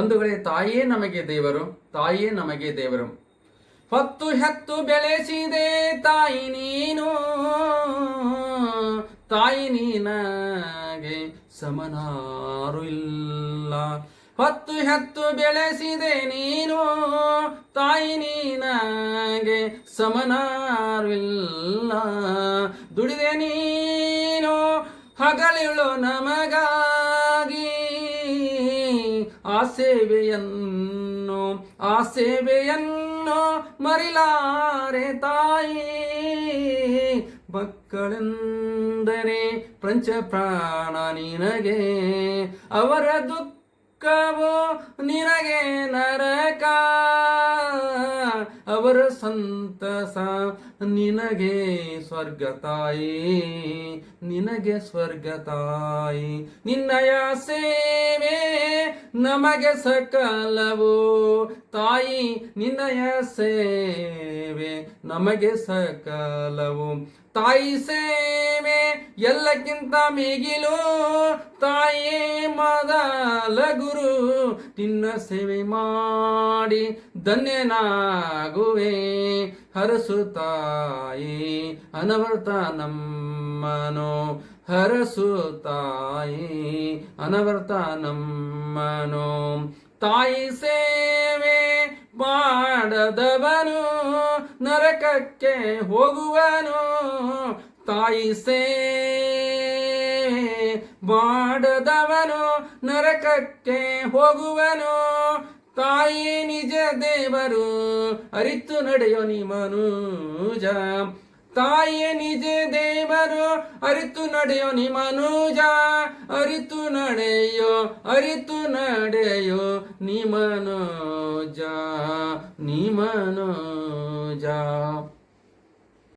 ಬಂಧುಗಳೇ ತಾಯಿಯೇ ನಮಗೆ ದೇವರು ತಾಯಿಯೇ ನಮಗೆ ದೇವರು. ಹೊತ್ತು ಹೆತ್ತು ಬೆಳೆಸಿದೆ ತಾಯಿ ನೀನು, ತಾಯಿ ನೀನಗೆ ಸಮನಾರು ಇಲ್ಲ. ಹೊತ್ತು ಹೆತ್ತು ಬೆಳೆಸಿದೆ ನೀನು, ತಾಯಿ ನೀನಗೆ ಸಮನಾರು ಇಲ್ಲ. ದುಡಿದೆ ನೀನು, ಹಗಲಿಳು ನಮಗಾಗಿ ಆ ಸೇವೆಯನ್ನು ಆ ಸೇವೆಯನ್ನು ಮರಿಲಾರೆ ತಾಯಿ. ಮಕ್ಕಳೆಂದರೆ ಪ್ರಂಚ ಪ್ರಾಣ ನಿನಗೆ ಅವರ ದುಃಖವು ನಿನಗೆ ನರಕ. ಅವರ ಸಂತಸ. ನಿನಗೆ ಸ್ವರ್ಗ ತಾಯಿ, ನಿನಗೆ ಸ್ವರ್ಗ ತಾಯಿ. ನಿನ್ನಯ ಸೇವೆ ನಮಗೆ ಸಕಲವು. ತಾಯಿ ನಿನ್ನಯ ಸೇವೆ ನಮಗೆ ಸಕಲವು. ತಾಯಿ ಸೇವೆ ಎಲ್ಲಕ್ಕಿಂತ ಮಿಗಿಲು ತಾಯೇ ಮದಲ ಗುರು. ನಿನ್ನ ಸೇವೆ ಮಾಡಿ ಧನ್ಯನಾಗುವೆ. ಹರಸು ತಾಯಿ, ಅನವರ್ತ ನಮ್ಮನು. ಹರಸು ತಾಯಿ, ಅನವರ್ತ ನಮ್ಮನು. ತಾಯಿ ಸೇವೆ ಮಾಡದವನು, ನರಕಕ್ಕೆ ಹೋಗುವನು. ತಾಯಿ ಸೇವೆ ಮಾಡದವನು ನರಕಕ್ಕೆ ಹೋಗುವನು. ತಾಯಿ ನಿಜ ದೇವರು, ಅರಿತು ನಡೆಯೋ ನಿ ಮನುಜ. ತಾಯಿಯೇ ನಿಜ ದೇವರು, ಅರಿತು ನಡೆಯೋ ನಿ ಮನುಜ. ಅರಿತು ನಡೆಯೋ ಅರಿತು ನಡೆಯೋ ನಿ ಮನೋಜ ನಿ ಮನೋಜ.